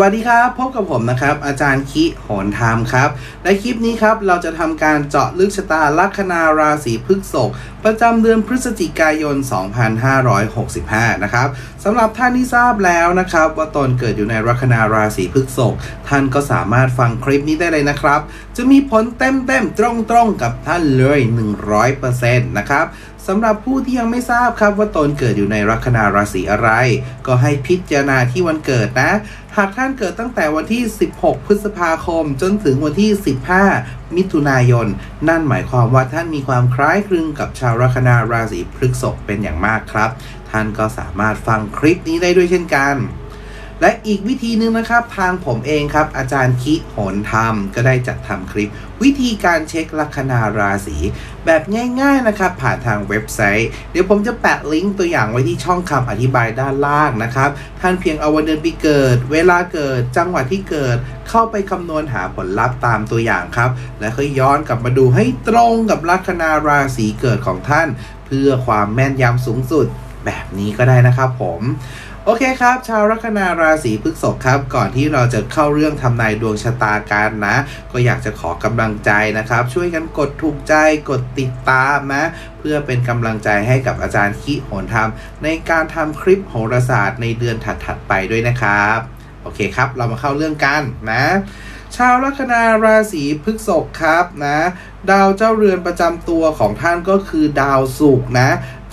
สวัสดีครับ พบกับผมนะครับ อาจารย์คิโหนธรรมครับ ในคลิปนี้ครับ เราจะทำการเจาะลึกชะตาลัคนาราศีพฤษภประจำเดือนพฤศจิกายน 2565 นะครับสำหรับท่านที่ทราบแล้วนะครับ ว่าตนเกิดอยู่ในลัคนาราศีพฤษภท่านก็สามารถฟังคลิปนี้ได้เลยนะครับ จะมีผลเต็มๆ ตรงๆ กับท่านเลย 100%นะครับสำหรับผู้ที่ยังไม่ทราบครับว่าตนเกิดอยู่ในลัคนาราศีอะไร ก็ให้พิจารณาที่วันเกิดนะ หากท่านเกิดตั้งแต่วันที่ 16 พฤษภาคม จนถึงวันที่ 15 มิถุนายน นั่นหมายความว่าท่านมีความคล้ายคลึงกับชาวลัคนาราศีพฤษภเป็นอย่างมากครับ ท่านก็สามารถฟังคลิปนี้ได้ด้วยเช่นกัน และอีกวิธีหนึ่งนะครับ ทางผมเองครับ อาจารย์คิโหนธรรม ก็ได้จัดทำคลิป วิธีการเช็คลัคนาราศีแบบง่าย ๆนะครับ ผ่านทางเว็บไซต์ เดี๋ยวผมจะแปะลิงก์ตัวอย่างไว้ที่ช่องคำอธิบายด้านล่างนะครับ ท่านเพียงเอาวันเดือนปีเกิด เวลาเกิดจังหวัดที่เกิดเข้าไปคำนวณหาผลลัพธ์ตามตัวอย่างครับ แล้วค่อยย้อนกลับมาดูให้ตรงกับลัคนาราศีเกิดของท่าน เพื่อความแม่นยำสูงสุด แบบนี้ก็ได้นะครับผม โอเคครับ ชาวลัคนาราศีพฤษภครับ ก่อนที่เราจะเข้าเรื่องทำนายดวงชะตากันนะ ก็อยากจะขอกำลังใจนะครับ ช่วยกันกดถูกใจกดติดตามนะ เพื่อเป็นกำลังใจให้กับอาจารย์คิโหนธรรม ในการทำคลิปโหราศาสตร์ในเดือนถัดๆไปด้วยนะครับ โอเคครับ เรามาเข้าเรื่องกันนะชาวลัคนาราศีพฤษภครับนะ ดาวเจ้าเรือนประจำตัวของท่านก็คือดาวศุกร์นะ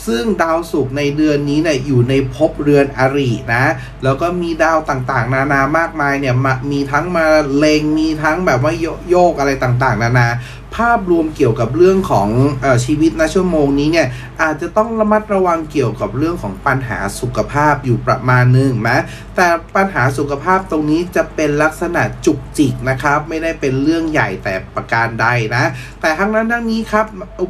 ซึ่งดาวศุกร์ในเดือนนี้เนี่ยอยู่ในภพเรือนอรินะ แล้วก็มีดาวต่างๆ นานามากมายเนี่ยมีทั้งมาเลงมีทั้งแบบว่าโยโยกอะไรต่างๆ นานา ภาพรวมเกี่ยวกับเรื่องของอชีวิตณชั่วโมงนี้เนี่ยอาจจะต้องระมัดระวังเกี่ยวกับเรื่องของปัญหาสุขภาพอยู่ประมาณหนึ่งนะแต่ปัญหาสุขภาพตรงนี้จะเป็นลักษณะจุกจิกนะครับ ไม่ได้เป็นเรื่องใหญ่แต่ประการใดนะ แต่ทั้งนั้นทั้งนี้ครับ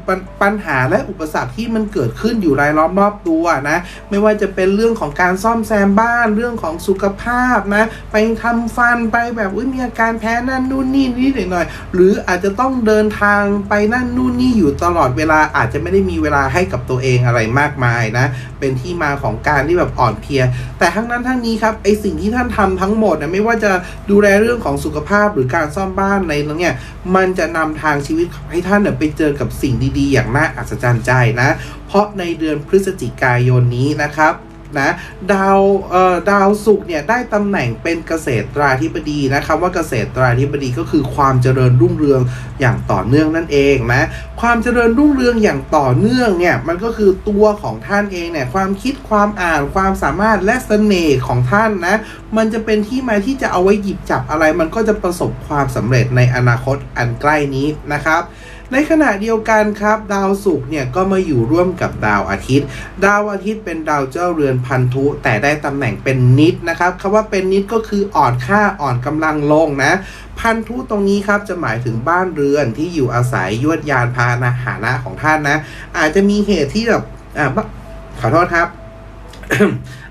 ปปัญหาและอุปสรรคที่มันเกิดขึ้นอยู่รายล้อมรอบตัวนะไม่ว่าจะเป็นเรื่องของการซ่อมแซมบ้านเรื่องของสุขภาพนะไปทำฟันไปแบบอุ้ยมีอาการแพ้นั่นนู่นนี่นิดหน่อย หรืออาจจะต้องเดินทางไปนั่นนู่นนี่อยู่ตลอดเวลาอาจจะไม่ได้มีเวลาให้กับตัวเองอะไรมากมายนะ เป็นที่มาของการที่แบบอ่อนเพลีย แต่ทั้งนั้นทั้งนี้ครับไอสิ่งที่ท่านทำทั้งหมดนะไม่ว่าจะดูแลเรื่องของสุขภาพหรือการซ่อมบ้านในนั้นเนี่ยมันจะนำทางชีวิตให้ท่านเนี่ยไปเจอกับสิ่งดีๆ อย่างน่าอัศจรรย์ใจนะ เพราะในเดือนพฤศจิกายนนี้นะครับ นะดาวเอ่อดาวศุกร์เนี่ยได้ตำแหน่งเป็นเกษตราธิบดีนะครับว่าเกษตราธิบดีก็คือความเจริญรุ่งเรืองอย่างต่อเนื่องนั่นเองนะความเจริญรุ่งเรืองอย่างต่อเนื่องเนี่ยมันก็คือตัวของท่านเองเนี่ยความคิดความอ่านความสามารถและเสน่ห์ของท่านนะมันจะเป็นที่มาที่จะเอาไว้หยิบจับอะไร มันก็จะประสบความสำเร็จในอนาคตอันใกล้นี้นะครับ ในขณะเดียวกันครับ ดาวศุกร์เนี่ยก็มาอยู่ร่วมกับดาวอาทิตย์ ดาวอาทิตย์เป็นดาวเจ้าเรือนพันธุ แต่ได้ตำแหน่งเป็นนิดนะครับคำว่าเป็นนิดก็คืออ่อนค่าอ่อนกำลังลงนะพันธุตรงนี้ครับจะหมายถึงบ้านเรือนที่อยู่อาศัยยวดยานพาหนะหานะของท่านนะ อาจจะมีเหตุที่แบบอ่าขอโทษครับ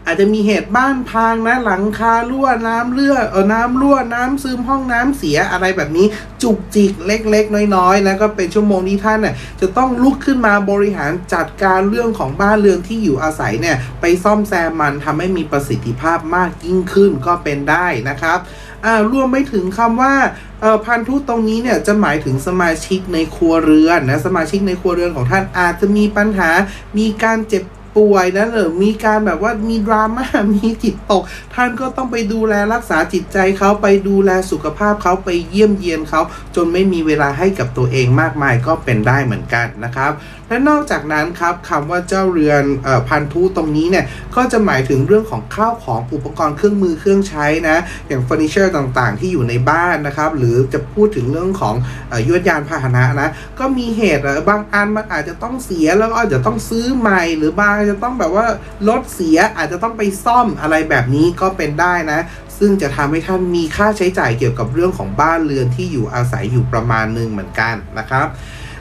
อาจจะมีเหตุบ้านพังนะหลังคารั่วน้ำเลือดเออน้ำรั่วน้ำซึมห้องน้ำเสียอะไรแบบนี้จุกจิกเล็ก ๆ น้อยๆแล้วก็เป็นชั่วโมงที่ท่านเนี่ยจะต้องลุกขึ้นมาบริหารจัดการเรื่องของบ้านเรือนที่อยู่อาศัยเนี่ยไปซ่อมแซมมันทำให้มีประสิทธิภาพมากยิ่งขึ้นก็เป็นได้นะครับอ่ารวมไปถึงคำว่าเออพันธุตรงนี้เนี่ยจะหมายถึงสมาชิกในครัวเรือนนะสมาชิกในครัวเรือนของท่านอาจจะมีปัญหามีการเจ็บ ป่วยนะหรือมีการแบบว่ามีดราม่ามีจิตตก ท่านก็ต้องไปดูแลรักษาจิตใจเขาไปดูแลสุขภาพเขาไปเยี่ยมเยียนเขา จนไม่มีเวลาให้กับตัวเองมากมายก็เป็นได้เหมือนกันนะครับ และนอกจากนั้นครับคำว่าเจ้าเรือนออพันธุตรงนี้เนี่ยก็จะหมายถึงเรื่องของข้าวของอุปกรณ์เครื่องมือเครื่องใช้นะอย่างเฟอร์นิเจอร์ต่างๆ ที่อยู่ในบ้านนะครับ หรือจะพูดถึงเรื่องของออยวดยานพาหนะนะก็มีเหตุบางอันมันอาจจะต้องเสียแล้วก็อาจจะต้องซื้อใหม่หรือบางจะต้องแบบว่ารถเสียอาจจะต้องไปซ่อมอะไรแบบนี้ก็เป็นได้นะ ซึ่งจะทำให้ท่านมีค่าใช้จ่ายเกี่ยวกับเรื่องของบ้านเรือนที่อยู่อาศัยอยู่ประมาณหนึ่งเหมือนกันนะครับ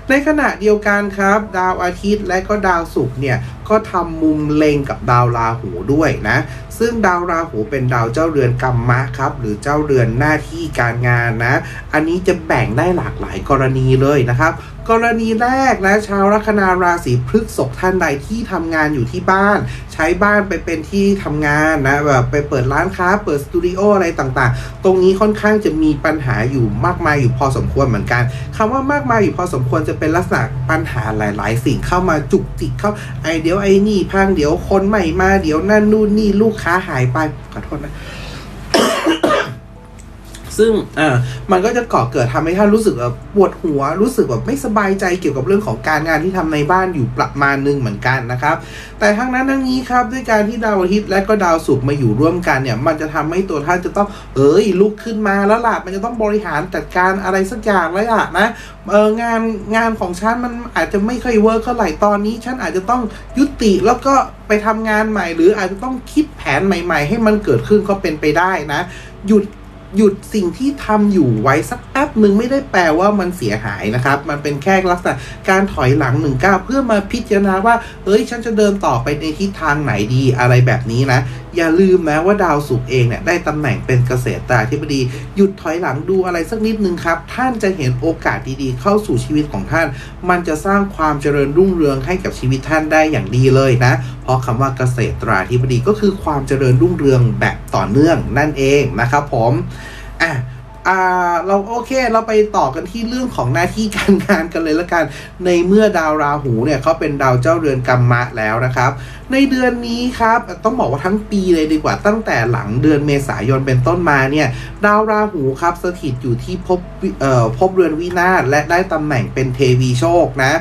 ในขณะเดียวกันครับ ดาวอาทิตย์และก็ดาวศุกร์เนี่ยก็ทำมุมเลงกับดาวราหูด้วยนะ ซึ่งดาวราหูเป็นดาวเจ้าเรือนกรรมะครับ หรือเจ้าเรือนหน้าที่การงานนะ อันนี้จะแบ่งได้หลากหลายกรณีเลยนะครับ กรณีแรกนะ ชาวลัคนาราศีพฤษภท่านใดที่ทำงานอยู่ที่บ้าน ใช้บ้านไปเป็นที่ทำงานนะแบบไปเปิดร้านค้า เปิดสตูดิโออะไรต่างๆ ตรงนี้ค่อนข้างจะมีปัญหาอยู่มากมายอยู่พอสมควรเหมือนกันคำว่ามากมายอยู่พอสมควรจะเป็นลักษณะปัญหาหลาย ๆ สิ่งเข้ามาจุกจิกเข้าไอเดี๋ยวไอนี่พังเดี๋ยวคนใหม่มาเดี๋ยวนั่นนู่นนี่ลูกค้าหายไปขอโทษนะ ซึ่งอ่ามันก็จะก่อเกิดทำให้ท่านรู้สึกแบบปวดหัว รู้สึกแบบไม่สบายใจเกี่ยวกับเรื่องของการงานที่ทำในบ้านอยู่ประมาณหนึงเหมือนกันนะครับ แต่ทั้งนั้นทั้งนี้ครับด้วยการที่ดาวอาทิตย์และก็ดาวศุกร์มาอยู่ร่วมกันเนี่ย มันจะทำให้ตัวท่านจะต้องเอ้ยลุกขึ้นมาแล้วล่ะมันจะต้องบริหารจัดการอะไรสักอย่างแล้วล่ะนะเอองานงานของฉันมันอาจจะไม่ค่อยเวิร์กเท่าไหร่ตอนนี้ฉันอาจจะต้องยุติแล้วก็ไปทำงานใหม่ หรืออาจจะต้องคิดแผนใหม่ ๆ ให้มันเกิดขึ้นก็เป็นไปได้นะ หยุด หยุดสิ่งที่ทำอยู่ไว้สักแป๊บหนึ่งไม่ได้แปลว่ามันเสียหายนะครับ มันเป็นแค่ลักษณะการถอยหลังหนึ่งก้าวเพื่อมาพิจารณาว่า เฮ้ย ฉันจะเดินต่อไปในทิศทางไหนดีอะไรแบบนี้นะ อย่าลืมนะว่าดาวศุกร์เองเนี่ยได้ตำแหน่งเป็นเกษตราธิบดี หยุดถอยหลังดูอะไรสักนิดนึงครับ ท่านจะเห็นโอกาสดีๆ เข้าสู่ชีวิตของท่าน มันจะสร้างความเจริญรุ่งเรืองให้กับชีวิตท่านได้อย่างดีเลยนะ เพราะคำว่าเกษตราธิบดีก็คือความเจริญรุ่งเรืองแบบต่อเนื่องนั่นเองนะครับผมอะ อ่าเราโอเคเราไปต่อกันที่เรื่องของหน้าที่การงานกันเลยละกัน ในเมื่อดาวราหูเนี่ยเขาเป็นดาวเจ้าเรือนกรรมะแล้วนะครับ ในเดือนนี้ครับต้องบอกว่าทั้งปีเลยดีกว่าตั้งแต่หลังเดือนเมษายนเป็นต้นมาเนี่ยดาวราหูครับสถิตอยู่ที่ภพเอ่อภพเรือนวินาศและได้ตำแหน่งเป็นเทวีโชคนะ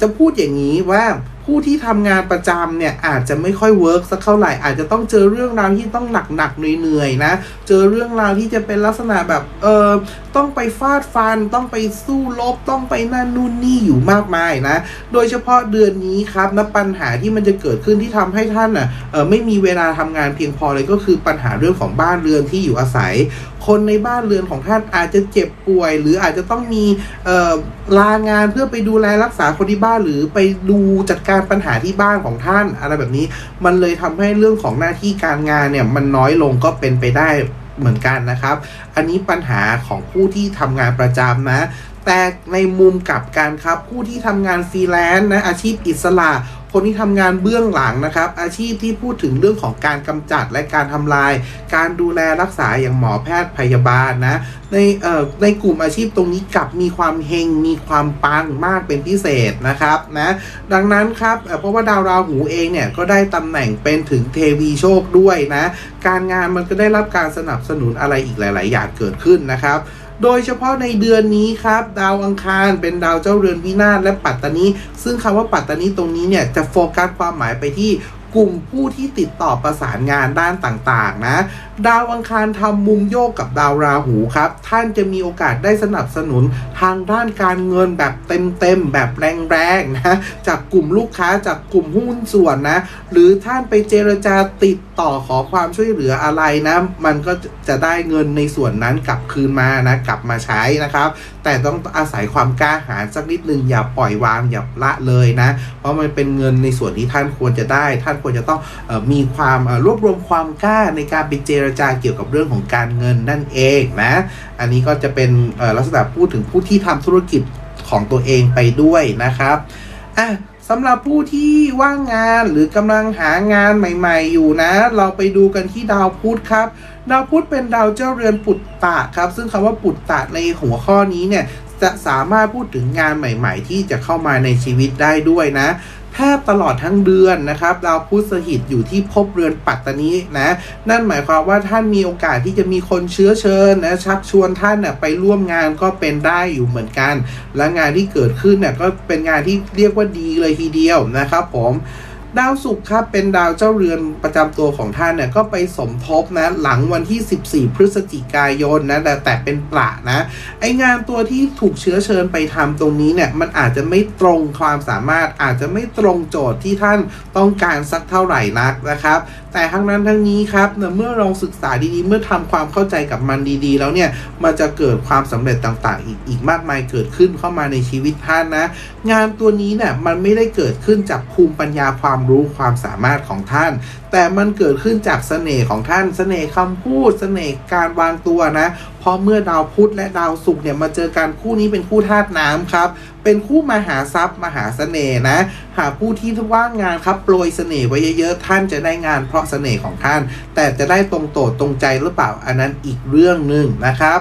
จะพูดอย่างนี้ว่า ผู้ที่ทำงานประจำเนี่ยอาจจะไม่ค่อยเวิร์กสักเท่าไหร่อาจจะต้องเจอเรื่องราวที่ต้องหนักๆเหนื่อยๆนะ เจอเรื่องราวที่จะเป็นลักษณะแบบเออต้องไปฟาดฟัน ต้องไปสู้รบต้องไปนั่นนู่นนี่อยู่มากมายนะ โดยเฉพาะเดือนนี้ครับนะปัญหาที่มันจะเกิดขึ้นที่ทำให้ท่านอะเออไม่มีเวลาทำงานเพียงพอเลยก็คือปัญหาเรื่องของบ้านเรือนที่อยู่อาศัย คนในบ้านเรือนของท่านอาจจะเจ็บป่วย หรืออาจจะต้องมีเออลางานเพื่อไปดูแลรักษาคนที่บ้านหรือไปดูจัดการปัญหาที่บ้านของท่าน อะไรแบบนี้มันเลยทำให้เรื่องของหน้าที่การงานเนี่ยมันน้อยลงก็เป็นไปได้เหมือนกันนะครับ อันนี้ปัญหาของผู้ที่ทำงานประจำนะ แต่ในมุมกลับกันครับ ผู้ที่ทำงานฟรีแลนซ์นะอาชีพอิสระ คนที่ทำงานเบื้องหลังนะครับ อาชีพที่พูดถึงเรื่องของการกำจัดและการทำลาย การดูแลรักษาอย่างหมอแพทย์พยาบาลนะในเอ่อในกลุ่มอาชีพตรงนี้กลับมีความเฮงมีความปังมากเป็นพิเศษนะครับนะดังนั้นครับเพราะว่าดาวราหูเองเนี่ยก็ได้ตำแหน่งเป็นถึงเทวีโชคด้วยนะ การงานมันก็ได้รับการสนับสนุนอะไรอีกหลาย ๆ อย่างเกิดขึ้นนะครับ โดยเฉพาะในเดือนนี้ครับ ดาวอังคารเป็นดาวเจ้าเรือนวินาศและปัตตานี ซึ่งคำว่าปัตตานีตรงนี้เนี่ยจะโฟกัสความหมายไปที่กลุ่มผู้ที่ติดต่อประสานงานด้านต่างๆนะดาวอังคารทำมุมโยกกับดาวราหูครับ ท่านจะมีโอกาสได้สนับสนุนทางด้านการเงินแบบเต็มๆแบบแรงๆนะจากกลุ่มลูกค้าจากกลุ่มหุ้นส่วนนะ หรือท่านไปเจรจาติดต่อขอความช่วยเหลืออะไรนะ มันก็จะได้เงินในส่วนนั้นกลับคืนมานะกลับมาใช้นะครับ แต่ต้องอาศัยความกล้าหาญสักนิดนึงอย่าปล่อยวางอย่าละเลยนะ เพราะมันเป็นเงินในส่วนที่ท่านควรจะได้ ท่านควรจะต้องออมีความรวบรวมความกล้าในการไปเจรจาเกี่ยวกับเรื่องของการเงินนั่นเองนะ อันนี้ก็จะเป็นลักษณะพูดถึงผู้ที่ทำธุรกิจของตัวเองไปด้วยนะครับอะสำหรับผู้ที่ว่างงานหรือกำลังหางานใหม่ ๆ อยู่นะ เราไปดูกันที่ดาวพุธครับ ดาวพุธเป็นดาวเจ้าเรือนปุตตะครับ ซึ่งคำว่าปุตตะในหัวข้อนี้เนี่ยจะสามารถพูดถึงงานใหม่ ๆ ที่จะเข้ามาในชีวิตได้ด้วยนะ แทบตลอดทั้งเดือนนะครับดาวพุธสถิตอยู่ที่ภพเรือนปัตตานีนะนั่นหมายความว่าท่านมีโอกาสที่จะมีคนเชื้อเชิญนะชักชวนท่านนะไปร่วมงานก็เป็นได้อยู่เหมือนกัน และงานที่เกิดขึ้นเนี่ยก็เป็นงานที่เรียกว่าดีเลยทีเดียวนะครับผม ดาวศุกร์ครับเป็นดาวเจ้าเรือนประจำตัวของท่านเนี่ยก็ไปสมทบนะหลังวันที่ 14 พฤศจิกายนนะแต่แต่เป็นประนะไองานตัวที่ถูกเชื้อเชิญไปทำตรงนี้เนี่ยมันอาจจะไม่ตรงความสามารถอาจจะไม่ตรงโจทย์ที่ท่านต้องการสักเท่าไหร่นักนะครับ แต่ทั้งนั้นทั้งนี้ครับเมื่อลองศึกษาดีๆ เมื่อทำความเข้าใจกับมันดีๆ แล้วเนี่ยมันจะเกิดความสำเร็จต่างๆ อีกอีกมากมายเกิดขึ้นเข้ามาในชีวิตท่านนะ งานตัวนี้เนี่ยมันไม่ได้เกิดขึ้นจากภูมิปัญญาความรู้ความสามารถของท่าน แต่มันเกิดขึ้นจากเสน่ห์ของท่านเสน่ห์คำพูดเสน่ห์การวางตัวนะเพราะเมื่อดาวพุธและดาวศุกร์เนี่ยมาเจอกันคู่นี้เป็นคู่ธาตุน้ำครับ เป็นคู่มหาทรัพย์ มหาเสน่ห์นะ หากผู้ที่ว่างงานครับโปรยเสน่ห์ไว้เยอะๆท่านจะได้งานเพราะเสน่ห์ของท่าน แต่จะได้ตรงโตดตรงใจหรือเปล่าอันนั้นอีกเรื่องหนึ่งนะครับ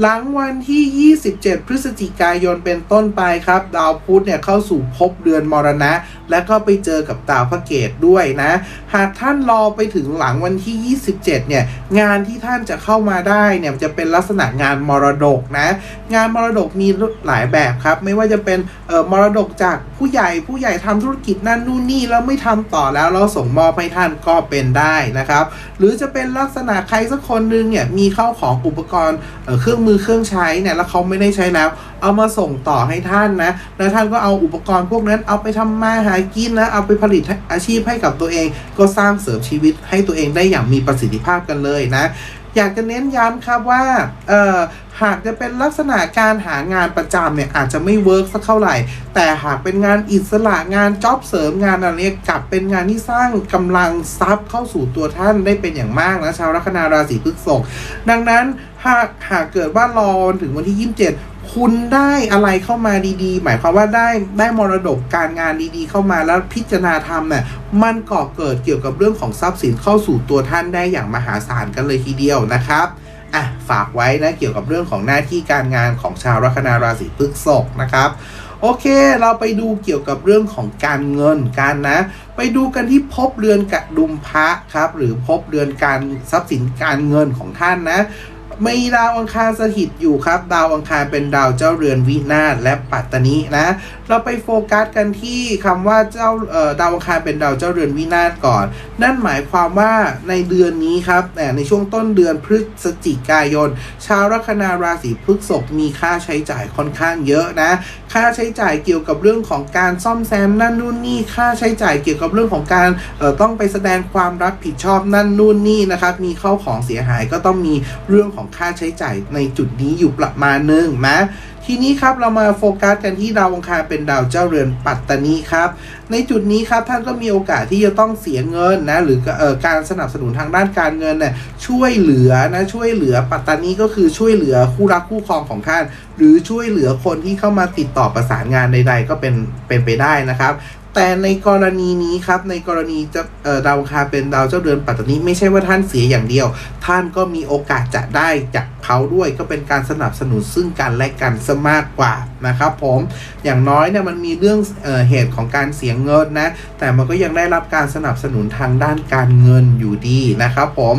หลังวันที่ 27 พฤศจิกายนเป็นต้นไปครับ ดาวพุธเนี่ยเข้าสู่ภพเดือนมรณะ และก็ไปเจอกับดาวพระเกตด้วยนะ หากท่านรอไปถึงหลังวันที่ 27 เนี่ย งานที่ท่านจะเข้ามาได้เนี่ยจะเป็นลักษณะงานมรดกนะ งานมรดกมีหลายแบบครับ ไม่ว่าจะเป็นเอ่อมรดกจากผู้ใหญ่ผู้ใหญ่ทำธุรกิจนั่นนู่นนี่แล้วไม่ทำต่อแล้วเราส่งมอบให้ท่านก็เป็นได้นะครับ หรือจะเป็นลักษณะใครสักคนหนึงเนี่ยมีเข้าของอุปกรณ์เอ่อเครื่องมือเครื่องใช้เนี่ยแล้วเขาไม่ได้ใช้แล้ว เอามาส่งต่อให้ท่านนะ แล้วท่านก็เอาอุปกรณ์พวกนั้นเอาไปทำมาหากินนะ เอาไปผลิตอาชีพให้กับตัวเอง ก็สร้างเสริมชีวิตให้ตัวเองได้อย่างมีประสิทธิภาพกันเลยนะ อยากจะเน้นย้ำครับว่าหากจะเป็นลักษณะการหางานประจำเนี่ยอาจจะไม่เวิร์กสักเท่าไหร่ แต่หากเป็นงานอิสระงานจ็อบเสริมงานอะไรเนี่ยกลับเป็นงานที่สร้างกำลังทรัพย์เข้าสู่ตัวท่านได้เป็นอย่างมากนะชาวลัคนาราศีพฤษภดังนั้นหากหากเกิดว่ารอถึงวันที่ 27 คุณได้อะไรเข้ามาดีๆ หมายความว่าได้ได้มรดกการงานดีๆ เข้ามาแล้วพิจารณาทำเนี่ยมันก่อเกิดเกี่ยวกับเรื่องของทรัพย์สินเข้าสู่ตัวท่านได้อย่างมหาศาลกันเลยทีเดียวนะครับอะฝากไว้นะเกี่ยวกับเรื่องของหน้าที่การงานของชาวลัคนาราศีพฤษภนะครับโอเค เราไปดูเกี่ยวกับเรื่องของการเงินการนะ ไปดูกันที่ภพเรือนกระดุมพระครับ หรือภพเรือนการทรัพย์สินการเงินของท่านนะ มีดาวอังคารสถิตอยู่ครับ ดาวอังคารเป็นดาวเจ้าเรือนวินาศและปัตตนินะ เราไปโฟกัสกันที่คำว่าเจ้าเอ่อดาวอังคารเป็นดาวเจ้าเรือนวินาศก่อน นั่นหมายความว่าในเดือนนี้ครับในช่วงต้นเดือนพฤศจิกายน ชาวลัคนาราศีพฤษภมีค่าใช้จ่ายค่อนข้างเยอะนะ ค่าใช้จ่ายเกี่ยวกับเรื่องของการซ่อมแซมนั่นนู่นนี่ค่าใช้จ่ายเกี่ยวกับเรื่องของการเอ่อต้องไปแสดงความรับผิดชอบนั่นนู่นนี่นะครับมีเข้าของเสียหายก็ต้องมีเรื่องของค่าใช้จ่ายในจุดนี้อยู่ประมาณหนึงนะทีนี้ครับเรามาโฟกัสกันที่ดาวองคารเป็นดาวเจ้าเรือนปัตตานีครับ ในจุดนี้ครับท่านก็มีโอกาสที่จะต้องเสียเงินนะหรือเอ่อการสนับสนุนทางด้านการเงินเนี่ยช่วยเหลือนะช่วยเหลือปัตตานีก็คือช่วยเหลือคู่รักคู่ครองของท่าน หรือช่วยเหลือคนที่เข้ามาติดต่อประสานงานใด ๆ ก็เป็นเป็นไปได้นะครับ แต่ในกรณีนี้ครับในกรณีจะดาวคาเป็นดาวเจ้าเดือนปัตตานีไม่ใช่ว่าท่านเสียอย่างเดียว ท่านก็มีโอกาสจะได้จากเขาด้วยก็เป็นการสนับสนุนซึ่งกันและกันซะมากกว่านะครับผมอย่างน้อยเนี่ยมันมีเรื่องเออเหตุของการเสียเงินนะ แต่มันก็ยังได้รับการสนับสนุนทางด้านการเงินอยู่ดีนะครับผม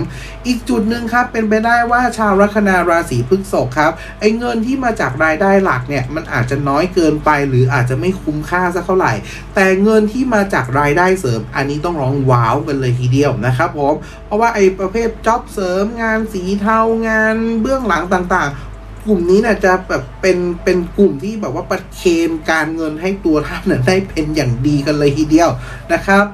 อีกจุดหนึ่งครับเป็นไปได้ว่าชาวลัคนาราศีพฤษภครับไอ้เงินที่มาจากรายได้หลักเนี่ยมันอาจจะน้อยเกินไปหรืออาจจะไม่คุ้มค่าสักเท่าไหร่ แต่เงินที่มาจากรายได้เสริม อันนี้ต้องร้องว้าวกันเลยทีเดียวนะครับผมเพราะว่าไอ้ประเภทจ็อบเสริมงานสีเทางานเบื้องหลังต่างๆกลุ่มนี้น่ะจะแบบเป็นเป็นกลุ่มที่แบบว่าประเคนการเงินให้ตัวท่านนะได้เป็นอย่างดีกันเลยทีเดียวนะครับ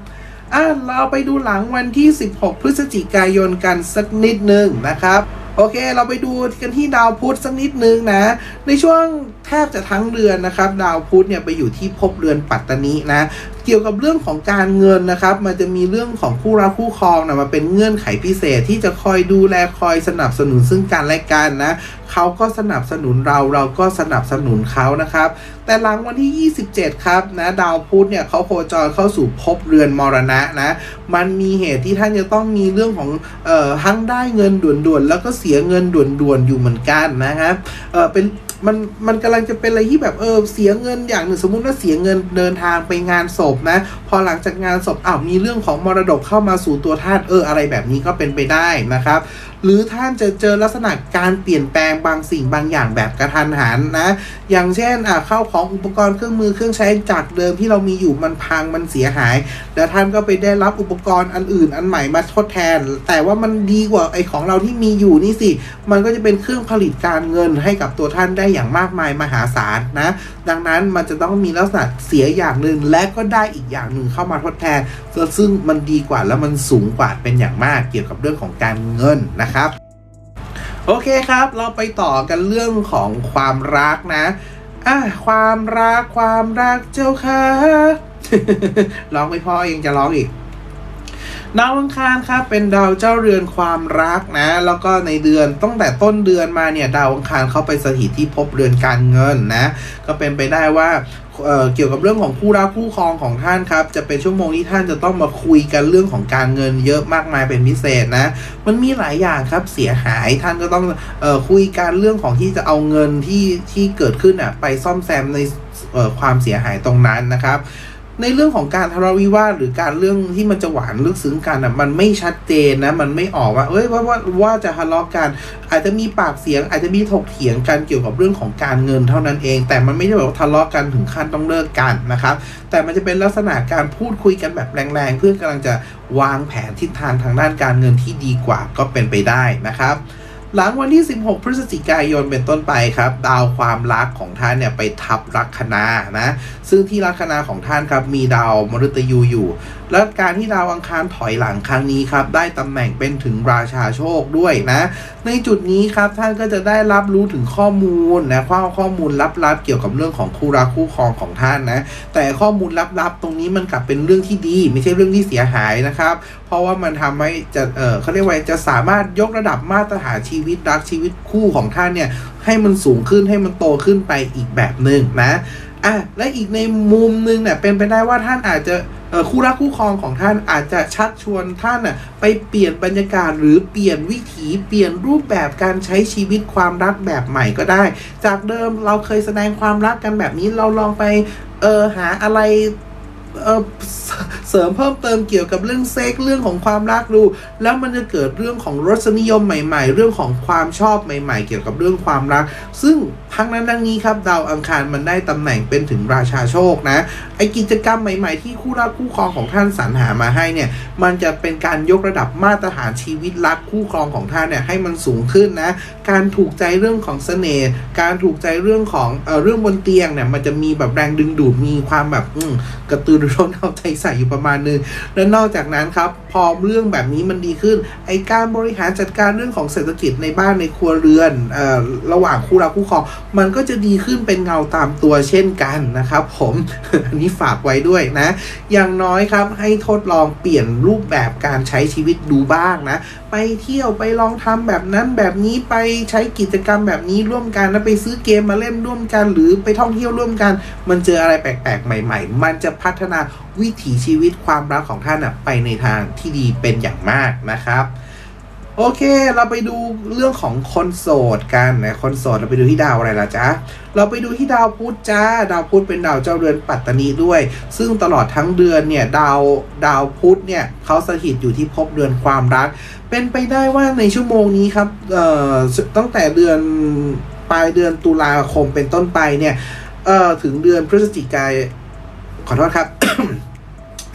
อะเราไปดูหลังวันที่ 16 พฤศจิกายนกันสักนิดนึงนะครับ โอเค เราไปดูกันที่ดาวพุธสักนิดนึงนะ ในช่วง แทบจะทั้งเดือนนะครับ ดาวพุธเนี่ยไปอยู่ที่ภพเรือนปัตตานีนะเกี่ยวกับเรื่องของการเงินนะครับ มันจะมีเรื่องของคู่รักคู่ครองนะมาเป็นเงื่อนไขพิเศษที่จะคอยดูแลคอยสนับสนุนซึ่งกันและกันนะเขาก็สนับสนุนเราเราก็สนับสนุนเขานะครับ แต่หลังวันที่ 27 ครับนะดาวพุธเนี่ยเขาโคจรเข้าสู่ภพเรือนมรณะนะ มันมีเหตุที่ท่านจะต้องมีเรื่องของเอ่อทั้งได้เงินด่วนๆแล้วก็เสียเงินด่วนๆอยู่เหมือนกันนะครับเออเป็น มันมันกำลังจะเป็นอะไรที่แบบเออเสียเงินอย่างหนึ่งสมมุติว่าเสียเงินเดินทางไปงานศพนะ พอหลังจากงานศพอ้าวมีเรื่องของมรดกเข้ามาสู่ตัวท่านเอออะไรแบบนี้ก็เป็นไปได้นะครับหรือท่านจะเจอลักษณะการเปลี่ยนแปลงบางสิ่งบางอย่างแบบกระทันหันนะ อย่างเช่นอ่าเข้าของอุปกรณ์เครื่องมือเครื่องใช้จากเดิมที่เรามีอยู่มันพังมันเสียหาย แล้วท่านก็ไปได้รับอุปกรณ์อันอื่นอันใหม่มาทดแทน แต่ว่ามันดีกว่าไอของเราที่มีอยู่นี่สิ มันก็จะเป็นเครื่องผลิตการเงินให้กับตัวท่านได้อย่างมากมายมหาศาลนะ ดังนั้นมันจะต้องมีลักษณะเสียอย่างหนึ่งและก็ได้อีกอย่างหนึ่งเข้ามาทดแทน ซึ่งมันดีกว่าแล้วมันสูงกว่าเป็นอย่างมากเกี่ยวกับเรื่องของการเงินนะครับ โอเคครับ เราไปต่อกันเรื่องของความรักนะอะความรักความรักเจ้าค่ะร้องไม่พอเองจะร้องอีก ดาวอังคารครับเป็นดาวเจ้าเรือนความรักนะ แล้วก็ในเดือนตั้งแต่ต้นเดือนมาเนี่ยดาวอังคารเข้าไปสถิตที่ภพเรือนการเงินนะ ก็เป็นไปได้ว่าเเกี่ยวกับเรื่องของคู่รักคู่ครองของท่านครับ จะเป็นชั่วโมงที่ท่านจะต้องมาคุยกันเรื่องของการเงินเยอะมากมายเป็นพิเศษนะ มันมีหลายอย่างครับเสียหายท่านก็ต้องออคุยกันเรื่องของที่จะเอาเงินที่ที่เกิดขึ้นอะไปซ่อมแซมในความเสียหายตรงนั้นนะครับ ในเรื่องของการทะเลาะวิวาทหรือการเรื่องที่มันจะหวานลึกซึ้งกันอะมันไม่ชัดเจนนะ มันไม่ออกว่า เอ้ยว่าว่าว่าจะทะเลาะกัน อาจจะมีปากเสียง อาจจะมีถกเถียงกันเกี่ยวกับเรื่องของการเงินเท่านั้นเอง แต่มันไม่ได้แบบว่าทะเลาะกันถึงขั้นต้องเลิกกันนะครับ แต่มันจะเป็นลักษณะการพูดคุยกันแบบแรงๆ เพื่อกำลังจะวางแผนทิศทางทางด้านการเงินที่ดีกว่าก็เป็นไปได้นะครับ หลังวันที่ 16 พฤศจิกายนเป็นต้นไปครับ ดาวความรักของท่านเนี่ยไปทับลัคนานะ ซึ่งที่ลัคนาของท่านครับมีดาวมฤตยูอยู่ และการที่ดาวอังคารถอยหลังครั้งนี้ครับได้ตำแหน่งเป็นถึงราชาโชคด้วยนะ ในจุดนี้ครับท่านก็จะได้รับรู้ถึงข้อมูลนะข้อข้อมูลลับๆเกี่ยวกับเรื่องของคู่รักคู่ครองของท่านนะ แต่ข้อมูลลับๆ ตรงนี้มันกลับเป็นเรื่องที่ดี ไม่ใช่เรื่องที่เสียหายนะครับ เพราะว่ามันทำให้จะเออเขาเรียกว่าจะสามารถยกระดับมาตรฐานชีวิตรักชีวิตคู่ของท่านเนี่ยให้มันสูงขึ้นให้มันโตขึ้นไปอีกแบบหนึ่งนะอะและอีกในมุมหนึงเนี่ยเป็นไปได้ว่าท่านอาจจะ คู่รักคู่ครองของท่านอาจจะชักชวนท่านน่ะไปเปลี่ยนบรรยากาศหรือเปลี่ยนวิถีเปลี่ยนรูปแบบการใช้ชีวิตความรักแบบใหม่ก็ได้ จากเดิมเราเคยแสดงความรักกันแบบนี้เราลองไปเออหาอะไร เเสริมเพิ่มเติมเกี่ยวกับเรื่องเซ็กเรื่องของความรักดู แล้วมันจะเกิดเรื่องของรสนิยมใหม่ ๆ เรื่องของความชอบใหม่ ๆ เกี่ยวกับเรื่องความรัก ซึ่งทั้งนั้นทั้งนี้ครับดาวอังคารมันได้ตำแหน่งเป็นถึงราชาโชคนะไอกิจกรรมใหม่ ๆ ที่คู่รักคู่ครองของท่านสรรหามาให้เนี่ยมันจะเป็นการยกระดับมาตรฐานชีวิตรักคู่ครองของท่านเนี่ยให้มันสูงขึ้นนะการถูกใจเรื่องของเสน่ห์การถูกใจเรื่องของเออเรื่องบนเตียงเนี่ยมันจะมีแบบแรงดึงดูดมีความแบบกระตือรือร้นเอาใจใส่อยู่ประมาณนึง และนอกจากนั้นครับ พอเรื่องแบบนี้มันดีขึ้น ไอการบริหารจัดการเรื่องของเศรษฐกิจในบ้านในครัวเรือนออระหว่างคู่รักคู่ครองมันก็จะดีขึ้นเป็นเงาตามตัวเช่นกันนะครับ ผมอันนี้ฝากไว้ด้วยนะ อย่างน้อยครับให้ทดลองเปลี่ยนรูปแบบการใช้ชีวิตดูบ้างนะ ไปเที่ยวไปลองทำแบบนั้นแบบนี้ไปใช้กิจกรรมแบบนี้ร่วมกันแล้วไปซื้อเกมมาเล่นร่วมกัน หรือไปท่องเที่ยวร่วมกัน มันเจออะไรแปลกๆ ใหม่ ๆ มันจะพัฒนาวิถีชีวิตความรักของท่านนะไปในทางที่ดีเป็นอย่างมากนะครับ โอเค เราไปดูเรื่องของคนโสดกันนะคนโสดเราไปดูที่ดาวอะไรล่ะจ๊ะเราไปดูที่ดาวพุธจ้า ดาวพุธเป็นดาวเจ้าเรือนปัตตานีด้วย ซึ่งตลอดทั้งเดือนเนี่ยดาวดาวพุธเนี่ยเขาสถิตอยู่ที่ภพเดือนความรัก เป็นไปได้ว่าในชั่วโมงนี้ครับเอ่อตั้งแต่เดือนปลายเดือนตุลาคมเป็นต้นไปเนี่ยเอ่อถึงเดือนพฤศจิกาย ขอโทษครับ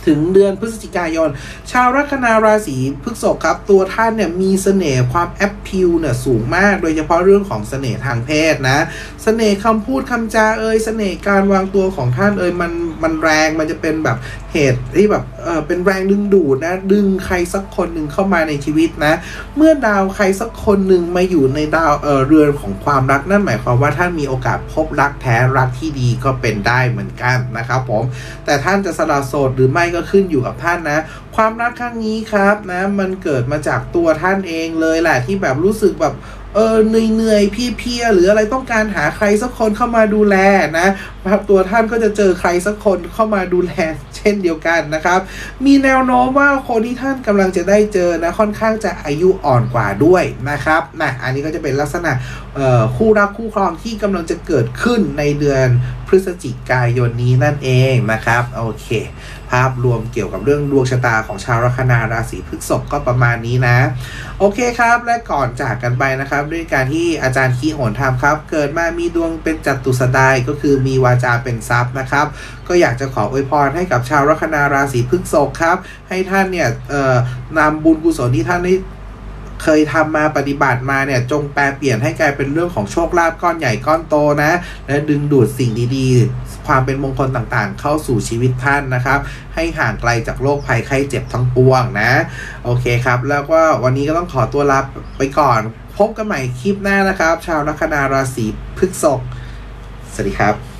ถึงเดือนพฤศจิกายน ชาวลัคนาราศีพฤษภครับ ตัวท่านเนี่ยมีเสน่ห์ความแอปพิวเนี่ยสูงมาก โดยเฉพาะเรื่องของเสน่ห์ทางเพศนะ เสน่ห์คำพูดคำจาเอ่ยเสน่ห์การวางตัวของท่านเอ่ยมันมันแรงมันจะเป็นแบบเหตุที่แบบ เออเป็นแรงดึงดูดนะ ดึงใครสักคนหนึ่งเข้ามาในชีวิตนะ เมื่อดาวใครสักคนหนึ่งมาอยู่ในดาวเออเรือนของความรักนั่นหมายความว่าท่านมีโอกาสพบรักแท้รักที่ดีก็เป็นได้เหมือนกันนะครับผมแต่ท่านจะสละโสดหรือไม่ก็ขึ้นอยู่กับท่านนะ ความรักครั้งนี้ครับนะ มันเกิดมาจากตัวท่านเองเลยแหละที่แบบรู้สึกแบบเออเหนื่อยเหนื่อยๆเพียๆหรืออะไรต้องการหาใครสักคนเข้ามาดูแลนะครับตัวท่านก็จะเจอใครสักคนเข้ามาดูแล ช่นเดียวกันนะครับ มีแนวโน้มว่าคนที่ท่านกำลังจะได้เจอนะค่อนข้างจะอายุอ่อนกว่าด้วยนะครับนะอันนี้ก็จะเป็นลักษณะคู่รักคู่ครองที่กำลังจะเกิดขึ้นในเดือน ฤศจิกายนนี้นั่นเองนะครับโอเค ภาพรวมเกี่ยวกับเรื่องดวงชะตาของชาวลัคนาราศีพฤษภก็ประมาณนี้นะ โอเคครับ และก่อนจากกันไปนะครับ ด้วยการที่อาจารย์คีโหนทำครับ เกิดมามีดวงเป็นจัตุสดายก็คือมีวาจาเป็นทรัพย์นะครับ ก็อยากจะขออวยพรให้กับชาวลัคนาราศีพฤษภครับ ให้ท่านเนี่ยเอ่อนำบุญกุศลที่ท่านได้ เคยทำมาปฏิบัติมาเนี่ยจงแปลเปลี่ยนให้กลายเป็นเรื่องของโชคลาภก้อนใหญ่ก้อนโตนะ และดึงดูดสิ่งดีๆ ความเป็นมงคลต่างๆ เข้าสู่ชีวิตท่านนะครับ ให้ห่างไกลจากโรคภัยไข้เจ็บทั้งปวงนะ โอเคครับ แล้วก็วันนี้ก็ต้องขอตัวลาไปก่อน พบกันใหม่คลิปหน้านะครับ ชาวลัคนาราศีพฤษภสวัสดีครับ